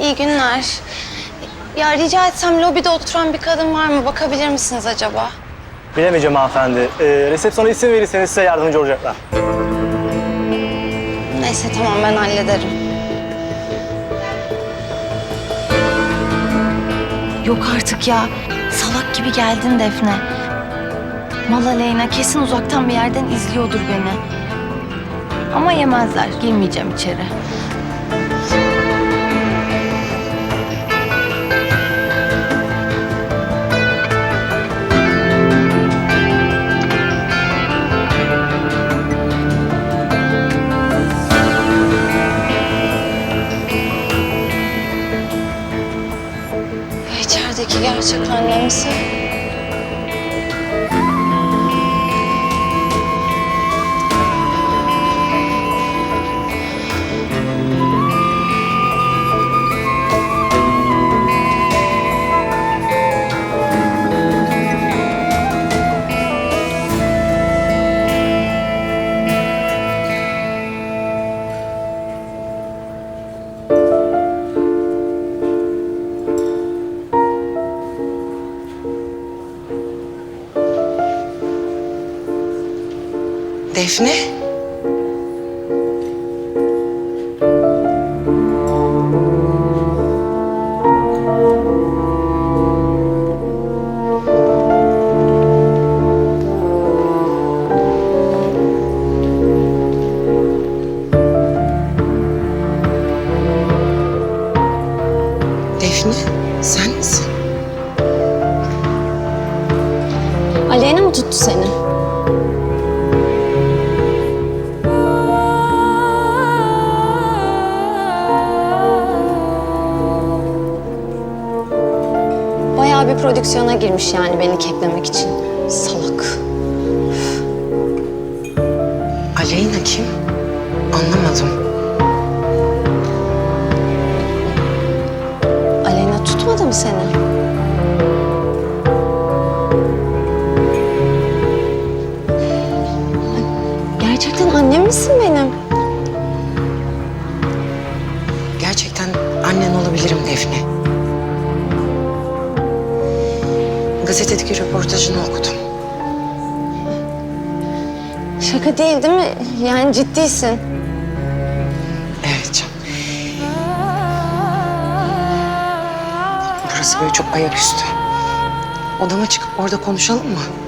İyi günler. Ya rica etsem lobide oturan bir kadın var mı? Bakabilir misiniz acaba? Bilemeyeceğim hanımefendi. Ee, resepsiyona isim verirseniz size yardımcı olacaklar. Neyse tamam ben hallederim. Yok artık ya. Salak gibi geldin Defne. Mal aleyhine kesin uzaktan bir yerden izliyordur beni. Ama yemezler. Girmeyeceğim içeri. Gerçek annemse? Defne? Defne, sen misin? Aleyna mı tuttu seni? Bir prodüksiyona girmiş yani beni keklemek için. Salak. Aleyna kim? Anlamadım. Aleyna tutmadı mı seni? Gerçekten annem misin benim? Gazetedeki röportajını okudum. Şaka değil değil mi? Yani ciddisin. Evet canım. Burası böyle çok ayaküstü. Odama çıkıp orada konuşalım mı?